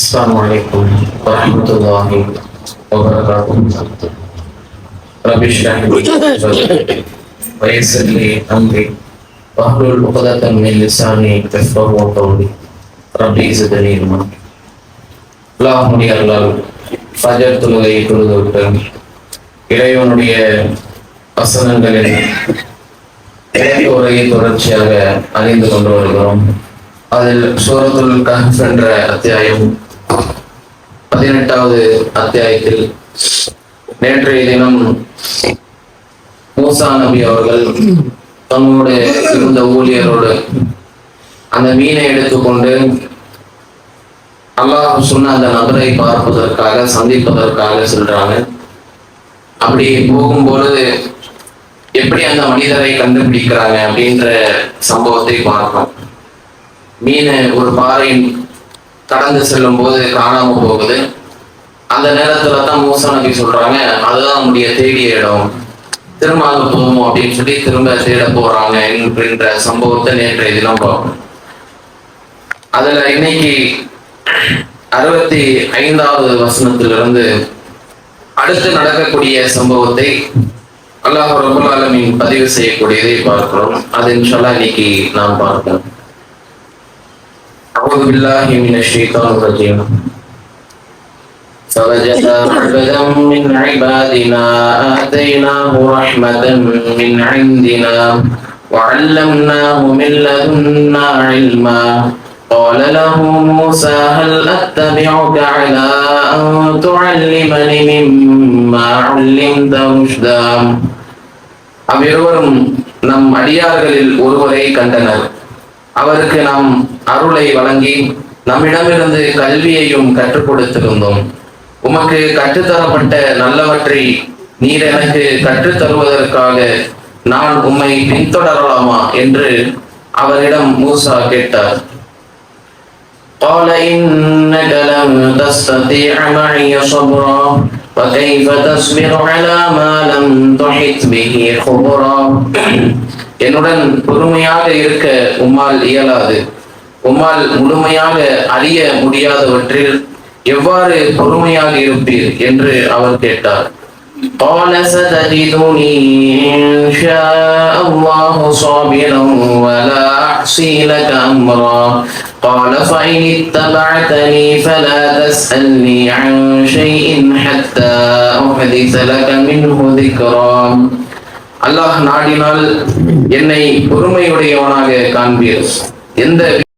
السلام عليكم ورحمة الله وبركاته رب اشرح لي صدري ويسر لي أمري واحلل عقدة من لساني يفقهوا قولي ربي زدني علما அல்லாஹ்வுடைய அருளால் ஃபஜர் தொழுகை தொழுதுவிட்டு இறைவனுடைய வசனங்களின் இறை உரையை தொடர்ச்சியாக அறிந்து கொண்டு வருகிறோம் அதில் சூரத்துல் கஹ்ஃப் என்ற அத்தியாயம் பதினெட்டாவது அத்தியாயத்தில் நேற்றைய தினம் மூசா நபி அவர்கள் தன்னோடு இருந்த ஊழியரோடு அந்த மீனை எடுத்துக்கொண்டு அல்லாஹ் சொன்ன அந்த நபரை பார்ப்பதற்காக சந்திப்பதற்காக செல்றாங்க அப்படி போகும்பொழுது எப்படி அந்த மனிதரை கண்டுபிடிக்கிறாங்க அப்படின்ற சம்பவத்தை பார்ப்போம். மீன் ஒரு பாறையின் கடந்து செல்லும் போது காணாம போகுது. அந்த நேரத்துல தான் மூசா நபி சொல்றாங்க அதுதான் நம்முடைய தேடிய இடம் திரும்ப அங்க போவோம் அப்படின்னு சொல்லி திரும்ப தேட போறாங்க என்கின்ற சம்பவத்தை நேற்றைய தினம் பார்ப்போம் அதுல இன்னைக்கு அறுபத்தி ஐந்தாவது வசனத்திலிருந்து அடுத்து நடக்கக்கூடிய சம்பவத்தை அல்லாஹ் ரபுல் ஆலமீன் பதிவு செய்யக்கூடியதை பார்க்கிறோம் அது இன்ஷால்லா இன்னைக்கு நாம் பார்ப்போம் أعوذ بالله من الشيطان الرجيم فوجد عبدا من عبادنا آتيناه رحمة من عندنا وعلمناه من لدنا علما قال له موسى هل أتبعك على أن تعلمني مما علمت رشدا அவ்விருவரும் நம் அடியார்களில் ஒருவரை கண்டனர் அவருக்கு நாம் அருளை வழங்கி நம்மிடமிருந்து கல்வியையும் கற்றுக் கொடுத்திருந்தோம் உமக்கு கற்றுத்தரப்பட்ட நல்லவற்றை நீர் எனக்கு கற்றுத் தருவதற்காக நான் உம்மை பின்தொடரலாமா என்று அவரிடம் மூசா கேட்டார் قال إنك لن تستطيع معي صبرا وكيف تصبر على ما لم تحط به خبرا என்னுடன் பொறுமையாக இருக்க உம்மால் இயலாது உம்மால் முழுமையாக அறிய முடியாதவற்றில் எவ்வாறு பொறுமையாக இருப்பீர் என்று அவர் கேட்டார் قال ستجدني إن شاء الله صابرا ولا أعصي لك أمرا قال فإن اتبعتني فلا تسألني عن شيء حتى أحدث لك منه ذكرا அல்லாஹ் நாடினால் என்னை பொறுமையுடையவனாக காண்பீர் எந்த